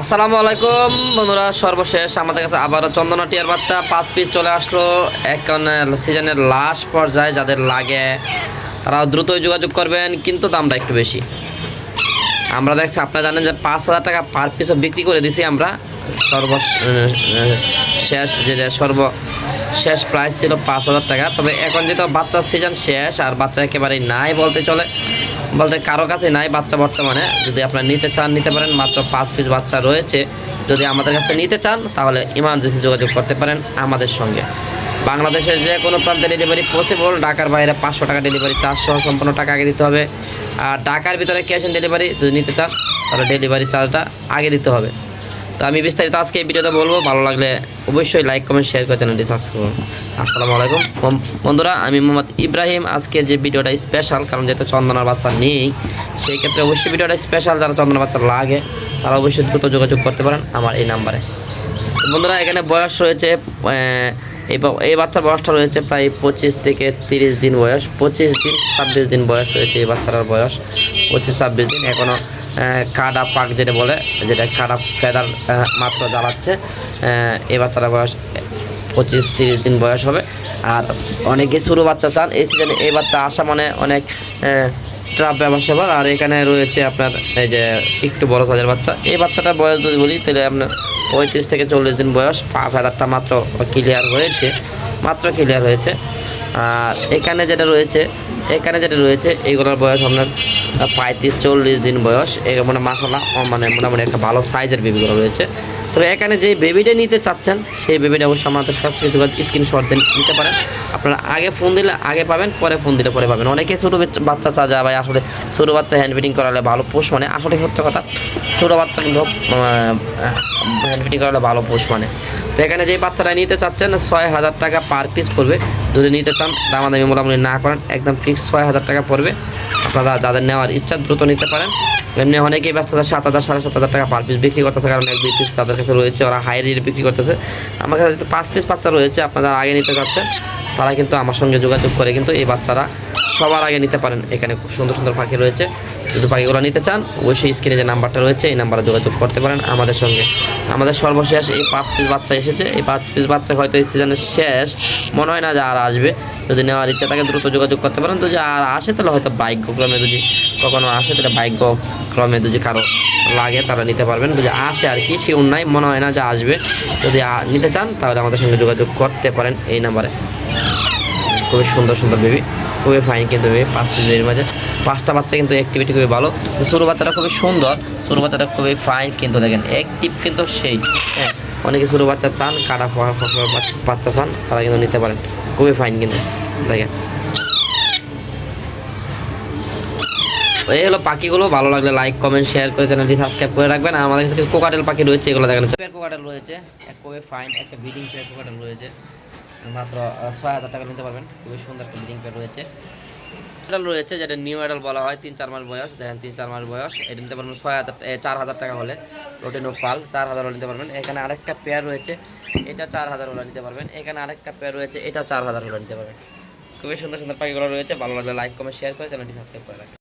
আসসালামু আলাইকুম, বন্ধুরা, সর্বশেষ আমাদের কাছে আবারও চন্দনা টিয়ার বাচ্চা। পাঁচ পিস চলে আসলো। এখন সিজনের লাস্ট পর্যায়ে যাদের লাগে তারা দ্রুতই যোগাযোগ করবেন, কিন্তু দামটা একটু বেশি। আমরা দেখছি, আপনারা জানেন যে পাঁচ হাজার টাকা পার পিসও বিক্রি করে দিছি আমরা। সর্ব শেষ যেটা সর্ব, শেষ প্রাইস ছিল পাঁচ হাজার টাকা। তবে এখন যেহেতু বাচ্চার সিজন শেষ, আর বাচ্চা একেবারেই নাই বলতে চলে বলতে কারও কাছে নাই, বাচ্চা বর্তমানে। যদি আপনারা নিতে চান, নিতে পারেন। মাত্র পাঁচ পিস বাচ্চা রয়েছে। যদি আমাদের কাছে নিতে চান, তাহলে ইমার্জেন্সি যোগাযোগ করতে পারেন আমাদের সঙ্গে। বাংলাদেশের যে কোনো প্রান্তে ডেলিভারি পসিবল ঢাকার বাইরে পাঁচশো টাকা ডেলিভারি চারশো সম্পূর্ণ টাকা আগে দিতে হবে। আর ঢাকার ভিতরে ক্যাশ অন ডেলিভারি যদি নিতে চান, তাহলে ডেলিভারি চার্জটা আগে দিতে হবে। তো আমি বিস্তারিত আজকে এই ভিডিওতে বলব। ভালো লাগলে অবশ্যই লাইক কমেন্ট শেয়ার করে চ্যানেলটি সাবস্ক্রাইব করুন। আসসালামু আলাইকুম। বন্ধুরা, আমি মোহাম্মদ ইব্রাহিম। আজকে যে ভিডিওটা স্পেশাল কারণ যেহেতু চন্দনার বাচ্চা নেই, সেই ক্ষেত্রে অবশ্যই ভিডিওটা স্পেশাল যারা চন্দনার বাচ্চা লাগে, তারা অবশ্যই দ্রুত যোগাযোগ করতে পারেন আমার এই নাম্বারে বন্ধুরা, এখানে বয়স রয়েছে আহ, এই বা- এই বাচ্চার বয়সটা রয়েছে প্রায় পঁচিশ থেকে তিরিশ দিন বয়স পঁচিশ দিন ছাব্বিশ দিন বয়স রয়েছে এই বাচ্চাটার বয়স। পঁচিশ ছাব্বিশ দিন এখনও কাডা পাক যেটা বলে যেটা কাডা ফেদার মাত্র জ্বালাচ্ছে এই বাচ্চাটার বয়স পঁচিশ তিরিশ দিন বয়স হবে। আর অনেকে ছোটো বাচ্চা চান এই সিজনে এই বাচ্চা আসা মানে অনেক ট্রাপ ব্যবসা আর এখানে রয়েছে আপনার এই যে একটু বড় সাইজের বাচ্চা। এই বাচ্চাটার বয়স যদি বলি, তাহলে আপনার পঁয়ত্রিশ থেকে চল্লিশ দিন বয়স পা ফেদারটা মাত্র ক্লিয়ার হয়েছে, মাত্র ক্লিয়ার হয়েছে। আর এখানে যেটা রয়েছে, এখানে যেটা রয়েছে এইগুলোর বয়স আপনার পঁয়ত্রিশ চল্লিশ দিন বয়স এই মানে মাসালা মানে মোটামুটি একটা ভালো সাইজের বেবিগুলো রয়েছে। তো এখানে যে বেবিটা নিতে চাচ্ছেন, সেই বেবিটা অবশ্যই আমাদের কাছ থেকে স্ক্রিনশট দিয়ে নিতে পারেন। আপনারা আগে ফোন দিলে, আগে পাবেন, পরে ফোন দিলে পরে পাবেন। অনেকে ছোটো বাচ্চা চা যায় ভাই, আসলে ছোটো বাচ্চা হ্যান্ড ফিটিং করালে ভালো পোষ মানে। আসলে সত্য কথা, ছোটো বাচ্চা কিন্তু হ্যান্ড ফিটিং করালে ভালো পোষ মানে। তো এখানে যে বাচ্চাটা নিতে চাচ্ছেন, ছয় হাজার টাকা পার পিস পড়বে। যদি নিতে চান, দামাদামি মোটামুটি না করেন, একদম ফিক্স ছয় হাজার টাকা পড়বে। আপনারা যাদের নেওয়ার ইচ্ছা দ্রুত নিতে পারেন। এমনি অনেকেই ব্যস্ত আছে সাত হাজার, সাড়ে সাত হাজার টাকা পার পিস বিক্রি করতেছে, কারণ এক পিস তাদের কাছে রয়েছে, ওরা হাই রেট বিক্রি করতেছে। আমার কাছে যেহেতু পাঁচ পিস বাচ্চা রয়েছে, আপনারা আগে নিতে চাচ্ছেন তারা কিন্তু আমার সঙ্গে যোগাযোগ করে কিন্তু এই বাচ্চারা সবার আগে নিতে পারেন। এখানে খুব সুন্দর সুন্দর পাখি রয়েছে। যদি পাখিগুলো নিতে চান, অবশ্যই স্ক্রিনে যে নাম্বারটা রয়েছে, এই নাম্বারে যোগাযোগ করতে পারেন আমাদের সঙ্গে। আমাদের সর্বশেষ এই পাঁচ পিস বাচ্চা এসেছে। এই পাঁচ পিস বাচ্চা হয়তো এই সিজনের শেষ। মনে হয় না যে আর আসবে। যদি নেওয়ার ইচ্ছা থাকে দ্রুত যোগাযোগ করতে পারেন। তো যদি আর আসে, তাহলে হয়তো ভাগ্যক্রমে যদি কখনো আসে, তাহলে ভাগ্যক্রমে যদি কারও লাগে, তারা নিতে পারবেন। যদি আসে আর কি শিউর নাই মনে হয় না যে আসবে। যদি নিতে চান, তাহলে আমাদের সঙ্গে যোগাযোগ করতে পারেন এই নাম্বারে। খুবই সুন্দর সুন্দর বেবি খুবই ফাইন কিন্তু বেবি পাঁচ বেবির মাঝে। পাঁচটা বাচ্চা কিন্তু অ্যাক্টিভিটি খুবই ভালো। ছোটো বাচ্চাটা খুবই সুন্দর। ছোটো বাচ্চাটা খুবই ফাইন কিন্তু দেখেন অ্যাক্টিভ কিন্তু সেই। হ্যাঁ অনেকে ছোটো বাচ্চা চান, কাটা বাচ্চা চান, তারা কিন্তু নিতে পারেন। খুবই ফাইন কিন্তু, দেখেন। এই হলো পাখিগুলো, ভালো লাগলে লাইক কমেন্ট শেয়ার করে চ্যানেলটি সাবস্ক্রাইব করে রাখবেন। আর আমাদের কাছে কোকাটেল পাখি রয়েছে, এগুলো দেখেন। পেয়ার কোকাটেল রয়েছে, এক খুবই ফাইন একটা ব্রিডিং পেয়ার কোকাটেল রয়েছে। মাত্র ছয় হাজার টাকা নিতে পারবেন, খুবই সুন্দর একটা ব্রিডিং পেয়ার রয়েছে। অ্যাডাল রয়েছে যেটা নিউ অ্যাডাল বলা হয়, তিন চার মাস বয়স, দেখেন তিন চার মাস বয়স। এটা নিতে পারবেন ছয় হাজার চার হাজার টাকা হলে। রোটিনো পাল চার হাজার নিতে পারবেন। এখানে আরেকটা পেয়ার রয়েছে, এটা চার হাজার হলে নিতে পারবেন। এখানে আরেকটা পেয়ার রয়েছে, এটা চার হাজার হলে নিতে পারবেন। খুবই সুন্দর সুন্দর পাখিগুলো রয়েছে, ভালো লাগলে লাইক কমেন্ট শেয়ার করে চ্যানেলটি সাবস্ক্রাইব করে রাখবেন।